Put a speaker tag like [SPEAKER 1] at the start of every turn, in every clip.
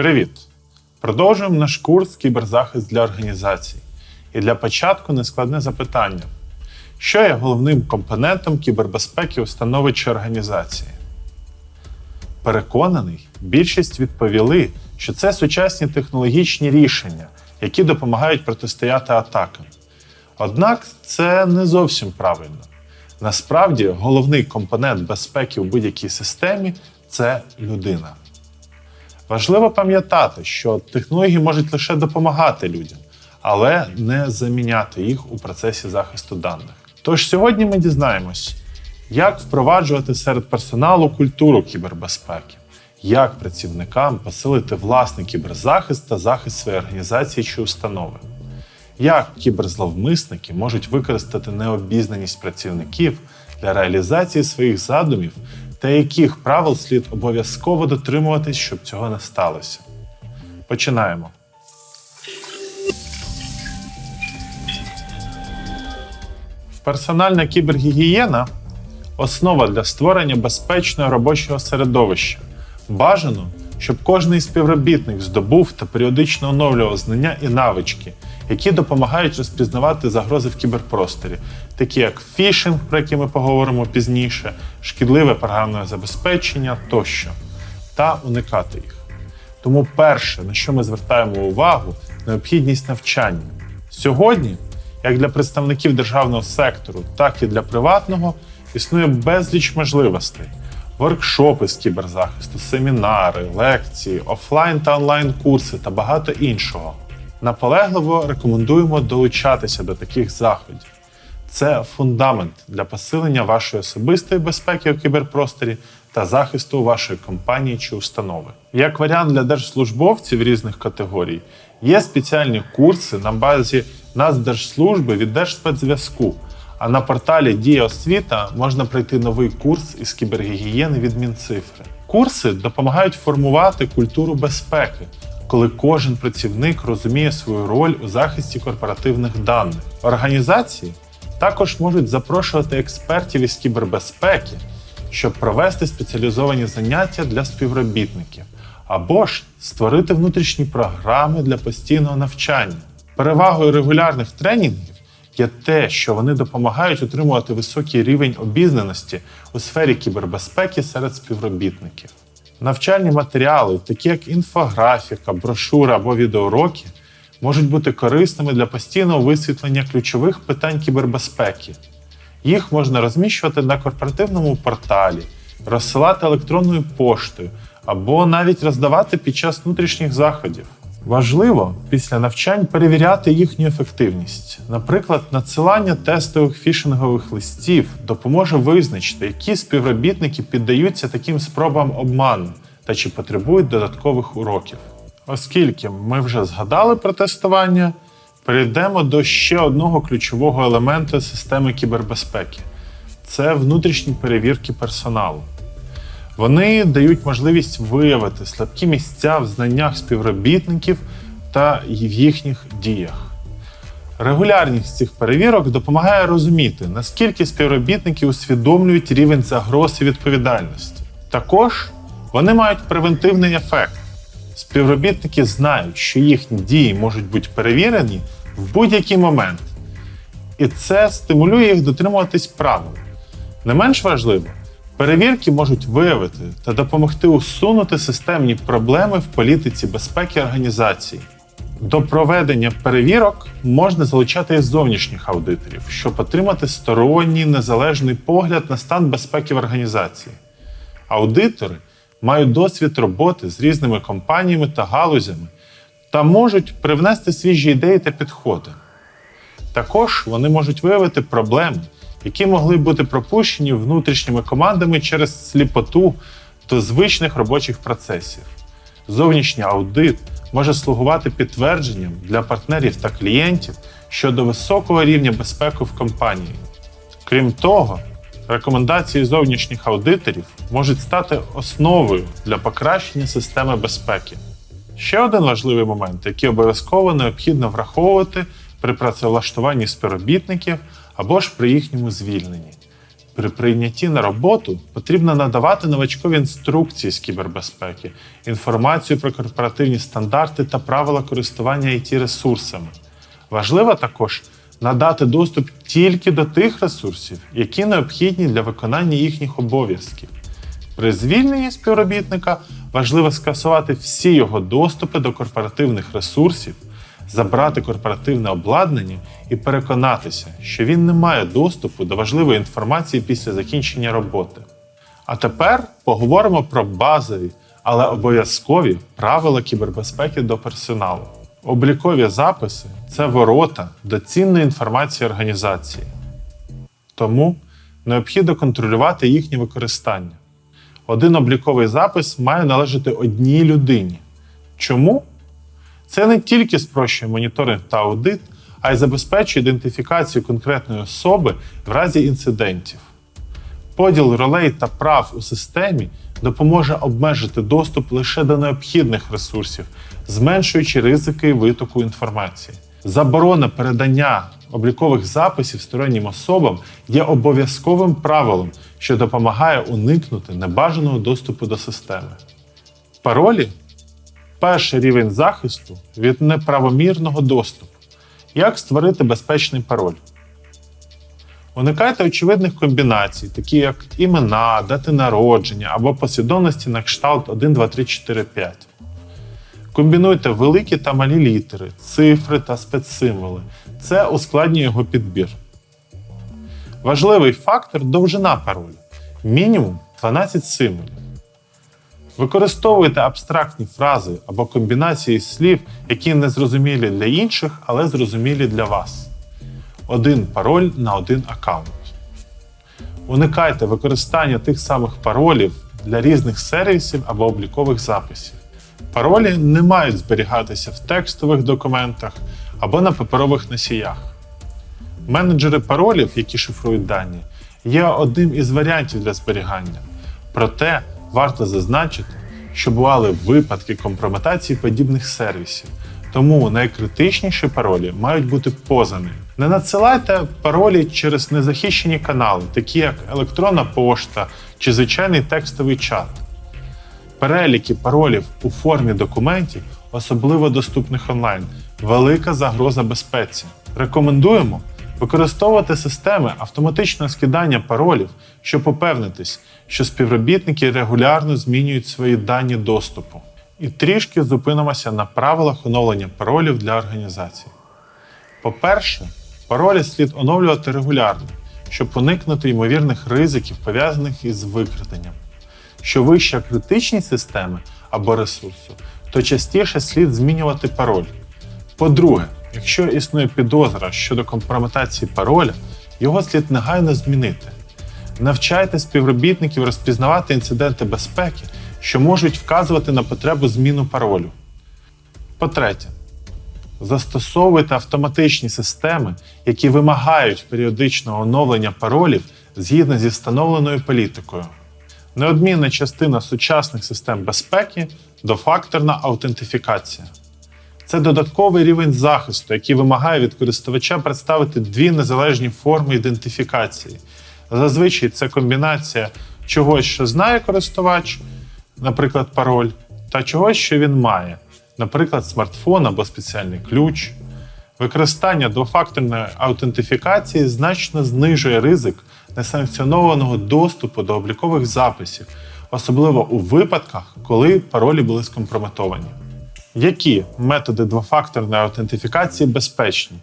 [SPEAKER 1] Привіт! Продовжуємо наш курс Кіберзахист для організацій. І для початку нескладне запитання: що є головним компонентом кібербезпеки установи чи організації? Переконаний, більшість відповіли, що це сучасні технологічні рішення, які допомагають протистояти атакам. Однак це не зовсім правильно. Насправді, головний компонент безпеки в будь-якій системі це людина. Важливо пам'ятати, що технології можуть лише допомагати людям, але не заміняти їх у процесі захисту даних. Тож сьогодні ми дізнаємось, як впроваджувати серед персоналу культуру кібербезпеки, як працівникам посилити власний кіберзахист та захист своєї організації чи установи, як кіберзловмисники можуть використати необізнаність працівників для реалізації своїх задумів та яких правил слід обов'язково дотримуватись, щоб цього не сталося. Починаємо. Персональна кібергігієна основа для створення безпечного робочого середовища. Бажано, щоб кожний співробітник здобув та періодично оновлював знання і навички, які допомагають розпізнавати загрози в кіберпросторі, такі як фішинг, про який ми поговоримо пізніше, шкідливе програмне забезпечення тощо, та уникати їх. Тому перше, на що ми звертаємо увагу, необхідність навчання. Сьогодні, як для представників державного сектору, так і для приватного, існує безліч можливостей. Воркшопи з кіберзахисту, семінари, лекції, офлайн та онлайн курси та багато іншого. Наполегливо рекомендуємо долучатися до таких заходів. Це фундамент для посилення вашої особистої безпеки у кіберпросторі та захисту вашої компанії чи установи. Як варіант для держслужбовців різних категорій, є спеціальні курси на базі Нацдержслужби від Держспецзв'язку. А на порталі Дія освіта можна пройти новий курс із кібергігієни від Мінцифри. Курси допомагають формувати культуру безпеки, коли кожен працівник розуміє свою роль у захисті корпоративних даних. Організації також можуть запрошувати експертів із кібербезпеки, щоб провести спеціалізовані заняття для співробітників, або ж створити внутрішні програми для постійного навчання. Перевагою регулярних тренінгів є те, що вони допомагають отримувати високий рівень обізнаності у сфері кібербезпеки серед співробітників. Навчальні матеріали, такі як інфографіка, брошура або відеоуроки, можуть бути корисними для постійного висвітлення ключових питань кібербезпеки. Їх можна розміщувати на корпоративному порталі, розсилати електронною поштою або навіть роздавати під час внутрішніх заходів. Важливо після навчань перевіряти їхню ефективність. Наприклад, надсилання тестових фішингових листів допоможе визначити, які співробітники піддаються таким спробам обману та чи потребують додаткових уроків. Оскільки ми вже згадали про тестування, перейдемо до ще одного ключового елементу системи кібербезпеки це внутрішні перевірки персоналу. Вони дають можливість виявити слабкі місця в знаннях співробітників та в їхніх діях. Регулярність цих перевірок допомагає розуміти, наскільки співробітники усвідомлюють рівень загроз і відповідальності. Також вони мають превентивний ефект. Співробітники знають, що їхні дії можуть бути перевірені в будь-який момент, і це стимулює їх дотримуватись правил. Не менш важливо, Перевірки можуть виявити та допомогти усунути системні проблеми в політиці безпеки організації. До проведення перевірок можна залучати і зовнішніх аудиторів, щоб отримати сторонній незалежний погляд на стан безпеки в організації. Аудитори мають досвід роботи з різними компаніями та галузями та можуть привнести свіжі ідеї та підходи. Також вони можуть виявити проблеми які могли бути пропущені внутрішніми командами через сліпоту до звичних робочих процесів. Зовнішній аудит може слугувати підтвердженням для партнерів та клієнтів щодо високого рівня безпеки в компанії. Крім того, рекомендації зовнішніх аудиторів можуть стати основою для покращення системи безпеки. Ще один важливий момент, який обов'язково необхідно враховувати при працевлаштуванні співробітників або ж при їхньому звільненні. При прийнятті на роботу потрібно надавати новачкові інструкції з кібербезпеки, інформацію про корпоративні стандарти та правила користування it ресурсами. Важливо також надати доступ тільки до тих ресурсів, які необхідні для виконання їхніх обов'язків. При звільненні співробітника важливо скасувати всі його доступи до корпоративних ресурсів, забрати корпоративне обладнання і переконатися, що він не має доступу до важливої інформації після закінчення роботи. А тепер поговоримо про базові, але обов'язкові правила кібербезпеки до персоналу. Облікові записи це ворота до цінної інформації організації. Тому необхідно контролювати їхнє використання. Один обліковий запис має належати одній людині. Чому? Це не тільки спрощує моніторинг та аудит, а й забезпечує ідентифікацію конкретної особи в разі інцидентів. Поділ ролей та прав у системі допоможе обмежити доступ лише до необхідних ресурсів, зменшуючи ризики витоку інформації. Заборона передання облікових записів стороннім особам є обов'язковим правилом, що допомагає уникнути небажаного доступу до системи. Паролі перший рівень захисту від неправомірного доступу. Як створити безпечний пароль? Уникайте очевидних комбінацій, такі як імена, дати народження або послідовності на кшталт 1, 2, 3, 4, 5. Комбінуйте великі та малі літери, цифри та спецсимволи. Це ускладнює його підбір. Важливий фактор довжина паролю. Мінімум 12 символів. Використовуйте абстрактні фрази або комбінації слів, які не зрозумілі для інших, але зрозумілі для вас. Один пароль на один аккаунт. Уникайте використання тих самих паролів для різних сервісів або облікових записів. Паролі не мають зберігатися в текстових документах або на паперових носіях. Менеджери паролів, які шифрують дані, є одним із варіантів для зберігання. Проте варто зазначити, що бували випадки компрометації подібних сервісів, тому найкритичніші паролі мають бути поза ним. Не надсилайте паролі через незахищені канали, такі як електронна пошта чи звичайний текстовий чат. Переліки паролів у формі документів, особливо доступних онлайн, велика загроза безпеці. Рекомендуємо використовувати системи автоматичного скидання паролів, щоб упевнитись, що співробітники регулярно змінюють свої дані доступу. І трішки зупинимося на правилах оновлення паролів для організації. По-перше, паролі слід оновлювати регулярно, щоб уникнути ймовірних ризиків, пов'язаних із викраденням. Що вища критичність системи або ресурсу, то частіше слід змінювати пароль. По-друге, якщо існує підозра щодо компрометації пароля, його слід негайно змінити. Навчайте співробітників розпізнавати інциденти безпеки, що можуть вказувати на потребу зміну паролю. По-третє, застосовуйте автоматичні системи, які вимагають періодичного оновлення паролів згідно зі встановленою політикою. Неодмінна частина сучасних систем безпеки двофакторна аутентифікація. Це додатковий рівень захисту, який вимагає від користувача представити дві незалежні форми ідентифікації. Зазвичай це комбінація чогось, що знає користувач, наприклад, пароль, та чогось, що він має, наприклад, смартфон або спеціальний ключ. Використання двофакторної аутентифікації значно знижує ризик несанкціонованого доступу до облікових записів, особливо у випадках, коли паролі були скомпрометовані. Які методи двофакторної аутентифікації безпечні?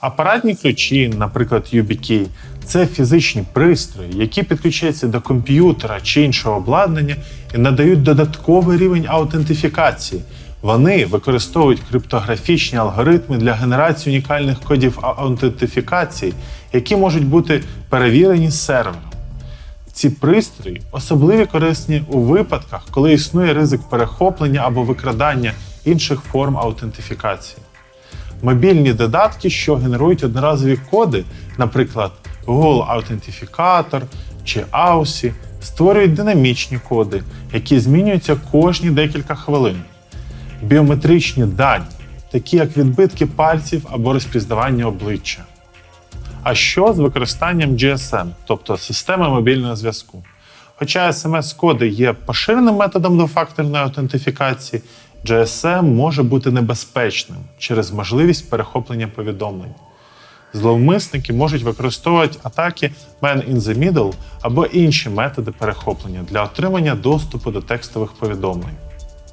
[SPEAKER 1] Апаратні ключі, наприклад, YubiKey, це фізичні пристрої, які підключаються до комп'ютера чи іншого обладнання і надають додатковий рівень аутентифікації. Вони використовують криптографічні алгоритми для генерації унікальних кодів аутентифікації, які можуть бути перевірені сервером. Ці пристрої особливо корисні у випадках, коли існує ризик перехоплення або викрадання інших форм аутентифікації. Мобільні додатки, що генерують одноразові коди, наприклад, Google Аутентифікатор чи AUSI, створюють динамічні коди, які змінюються кожні декілька хвилин. Біометричні дані, такі як відбитки пальців або розпізнавання обличчя. А що з використанням GSM, тобто системи мобільного зв'язку? Хоча смс-коди є поширеним методом двофакторної аутентифікації, GSM може бути небезпечним через можливість перехоплення повідомлень. Зловмисники можуть використовувати атаки Man in the Middle або інші методи перехоплення для отримання доступу до текстових повідомлень.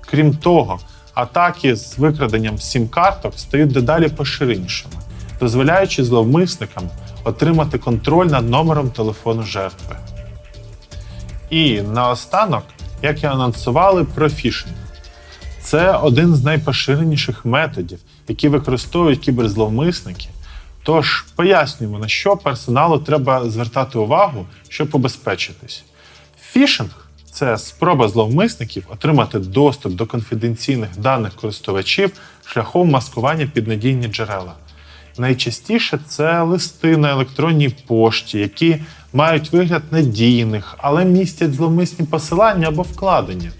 [SPEAKER 1] Крім того, атаки з викраденням сім-карток стають дедалі поширенішими, дозволяючи зловмисникам отримати контроль над номером телефону жертви. І наостанок, як і анонсували про фішинг. Це один з найпоширеніших методів, які використовують кіберзловмисники. Тож пояснюємо, на що персоналу треба звертати увагу, щоб побезпечитись. Фішинг це спроба зловмисників отримати доступ до конфіденційних даних користувачів шляхом маскування під надійні джерела. Найчастіше це листи на електронній пошті, які мають вигляд надійних, але містять зловмисні посилання або вкладення.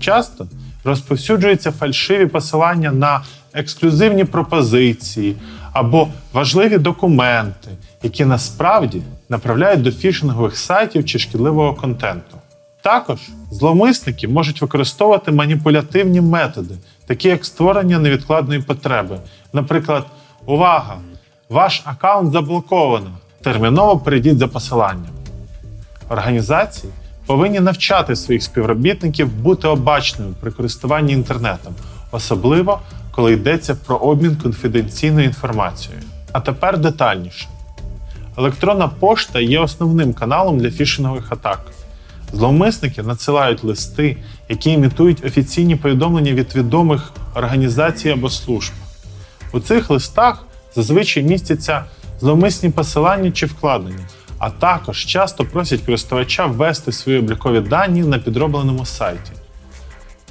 [SPEAKER 1] Часто розповсюджуються фальшиві посилання на ексклюзивні пропозиції або важливі документи, які насправді направляють до фішингових сайтів чи шкідливого контенту. Також зловмисники можуть використовувати маніпулятивні методи, такі як створення невідкладної потреби. Наприклад, увага! Ваш аккаунт заблоковано. Терміново перейдіть за посиланням. Організації повинні навчати своїх співробітників бути обачними при користуванні інтернетом, особливо коли йдеться про обмін конфіденційною інформацією. А тепер детальніше. Електронна пошта є основним каналом для фішингових атак. Зловмисники надсилають листи, які імітують офіційні повідомлення від відомих організацій або служб. У цих листах зазвичай містяться зловмисні посилання чи вкладення, а також часто просять користувача ввести свої облікові дані на підробленому сайті.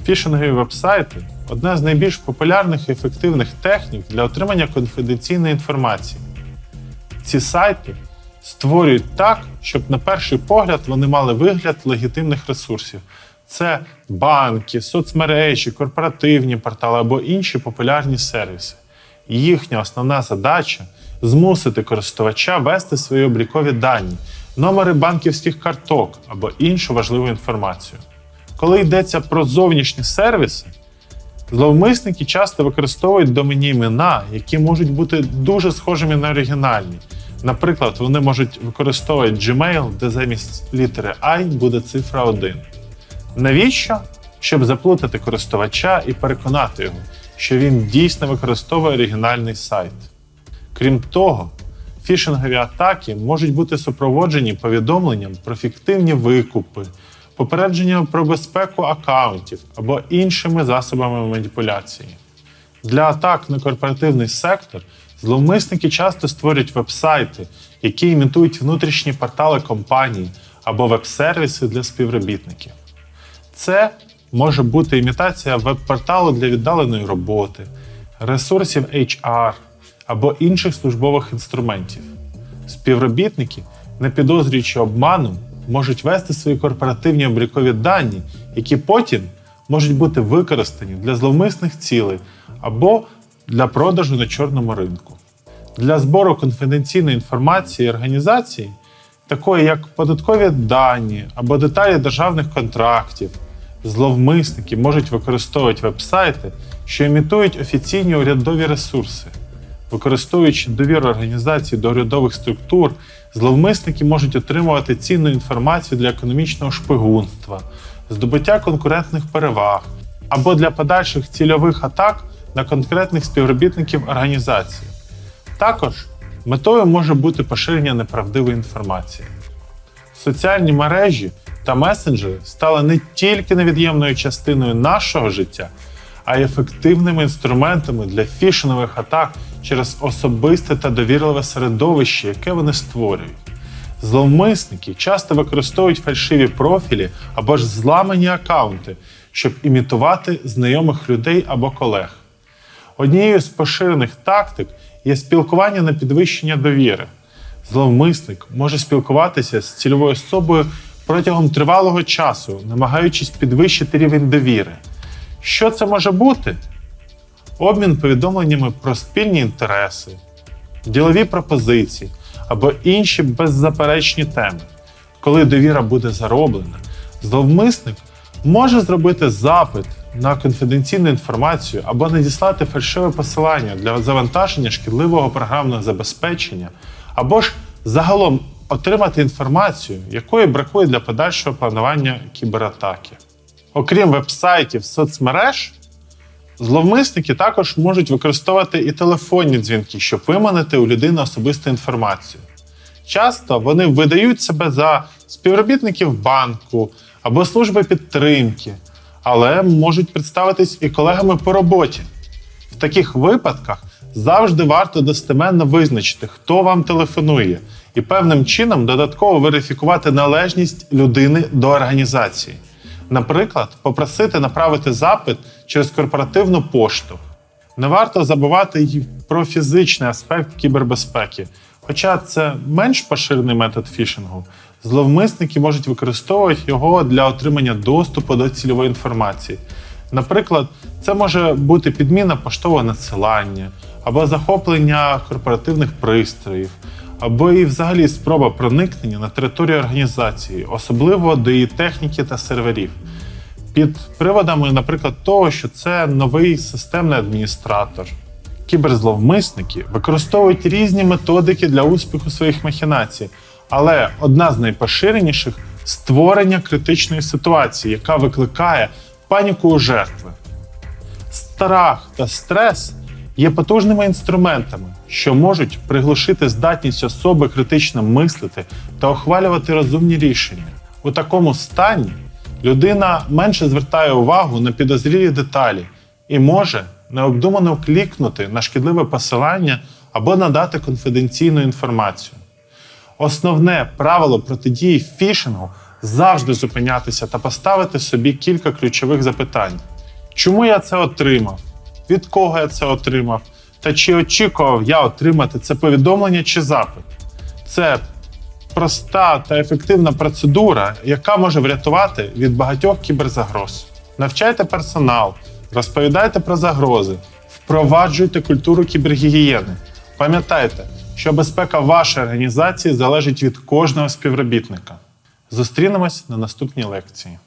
[SPEAKER 1] Фішингові вебсайти одна з найбільш популярних і ефективних технік для отримання конфіденційної інформації. Ці сайти створюють так, щоб на перший погляд вони мали вигляд легітимних ресурсів. Це банки, соцмережі, корпоративні портали або інші популярні сервіси. Їхня основна задача змусити користувача ввести свої облікові дані, номери банківських карток або іншу важливу інформацію. Коли йдеться про зовнішні сервіси, зловмисники часто використовують доменні імена, які можуть бути дуже схожими на оригінальні. Наприклад, вони можуть використовувати Gmail, де замість літери I буде цифра 1. Навіщо? Щоб заплутати користувача і переконати його, що він дійсно використовує оригінальний сайт. Крім того, фішингові атаки можуть бути супроводжені повідомленням про фіктивні викупи, попередженням про безпеку аккаунтів або іншими засобами маніпуляції. Для атак на корпоративний сектор зловмисники часто створюють веб-сайти, які імітують внутрішні портали компаній або веб-сервіси для співробітників. Це може бути імітація веб-порталу для віддаленої роботи, ресурсів HR або інших службових інструментів. Співробітники, не підозрюючи обману, можуть вести свої корпоративні облікові дані, які потім можуть бути використані для зловмисних цілей або для продажу на чорному ринку. Для збору конфіденційної інформації організації, такої як податкові дані або деталі державних контрактів, зловмисники можуть використовувати веб-сайти, що імітують офіційні урядові ресурси. Використовуючи довіру організації до урядових структур, зловмисники можуть отримувати цінну інформацію для економічного шпигунства, здобуття конкурентних переваг або для подальших цільових атак на конкретних співробітників організації. Також метою може бути поширення неправдивої інформації. Соціальні мережі та месенджери стали не тільки невід'ємною частиною нашого життя, а й ефективними інструментами для фішингових атак через особисте та довірливе середовище, яке вони створюють. Зловмисники часто використовують фальшиві профілі або ж зламані аккаунти, щоб імітувати знайомих людей або колег. Однією з поширених тактик є спілкування на підвищення довіри. Зловмисник може спілкуватися з цільовою особою протягом тривалого часу, намагаючись підвищити рівень довіри. Що це може бути? Обмін повідомленнями про спільні інтереси, ділові пропозиції або інші беззаперечні теми. Коли довіра буде зароблена, зловмисник може зробити запит на конфіденційну інформацію або надіслати фальшиве посилання для завантаження шкідливого програмного забезпечення, або ж загалом отримати інформацію, якої бракує для подальшого планування кібератаки. Окрім вебсайтів соцмереж, зловмисники також можуть використовувати і телефонні дзвінки, щоб виманити у людини особисту інформацію. Часто вони видають себе за співробітників банку або служби підтримки, але можуть представитись і колегами по роботі. В таких випадках завжди варто достеменно визначити, хто вам телефонує, і певним чином додатково верифікувати належність людини до організації. Наприклад, попросити направити запит через корпоративну пошту. Не варто забувати й про фізичний аспект кібербезпеки. Хоча це менш поширений метод фішингу, зловмисники можуть використовувати його для отримання доступу до цільової інформації. Наприклад, це може бути підміна поштового надсилання, або захоплення корпоративних пристроїв, або і взагалі спроба проникнення на територію організації, особливо до її техніки та серверів під приводами, наприклад, того, що це новий системний адміністратор. Кіберзловмисники використовують різні методики для успіху своїх махінацій, але одна з найпоширеніших створення критичної ситуації, яка викликає паніку у жертви. Страх та стрес є потужними інструментами, що можуть приглушити здатність особи критично мислити та ухвалювати розумні рішення. У такому стані людина менше звертає увагу на підозрілі деталі і може необдумано клікнути на шкідливе посилання або надати конфіденційну інформацію. Основне правило протидії фішингу завжди зупинятися та поставити собі кілька ключових запитань: чому я це отримав? Від кого я це отримав? Та чи очікував я отримати це повідомлення чи запит? Це проста та ефективна процедура, яка може врятувати від багатьох кіберзагроз. Навчайте персонал, розповідайте про загрози, впроваджуйте культуру кібергігієни. Пам'ятайте, що безпека вашої організації залежить від кожного співробітника. Зустрінемось на наступній лекції.